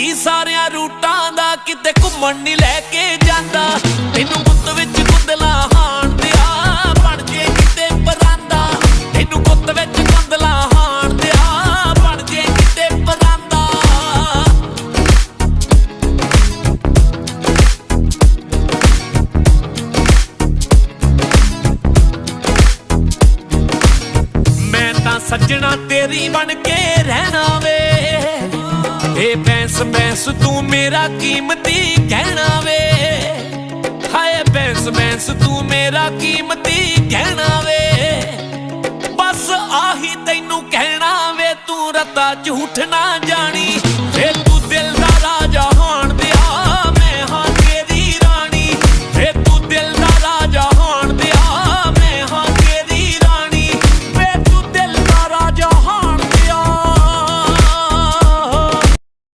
ਦੀ ਸਾਰਿਆਂ ਰੂਟਾਂ ਦਾ ਕਿਤੇ ਘੁੰਮਣ ਨਹੀਂ ਲੈ ਕੇ ਜਾਂਦਾ। ਤੈਨੂੰ ਗੁੱਤ ਵਿੱਚ ਗੁੰਦਲਾ ਹਾਣ ਦਿਆ, ਬਣ ਜੇ ਕਿਤੇ ਪਰਾਂਦਾ। ਤੈਨੂੰ ਗੁੱਤ ਵਿੱਚ ਗੁੰਦਲਾ ਹਾਣ ਦਿਆ, ਬਣ ਜੇ ਕਿਤੇ ਪਰਾਂਦਾ। ਮੈਂ ਤਾਂ ਸੱਜਣਾ ਤੇਰੀ ਬਣ ਕੇ ਰਹਿਣਾ ਵੇ ਬੈਂਸ ਬੈਂਸ, ਤੂੰ ਮੇਰਾ ਕੀਮਤੀ ਕਹਿਣਾ ਵੇ। ਹਾਏ ਬੈਂਸ ਬੈਂਸ, ਤੂੰ ਮੇਰਾ ਕੀਮਤੀ ਕਹਿਣਾ ਵੇ। ਬਸ ਆਹੀ ਤੈਨੂੰ ਕਹਿਣਾ ਵੇ, ਤੂੰ ਰਤਾ ਝੂਠ ਨਾ ਜਾਣੀ।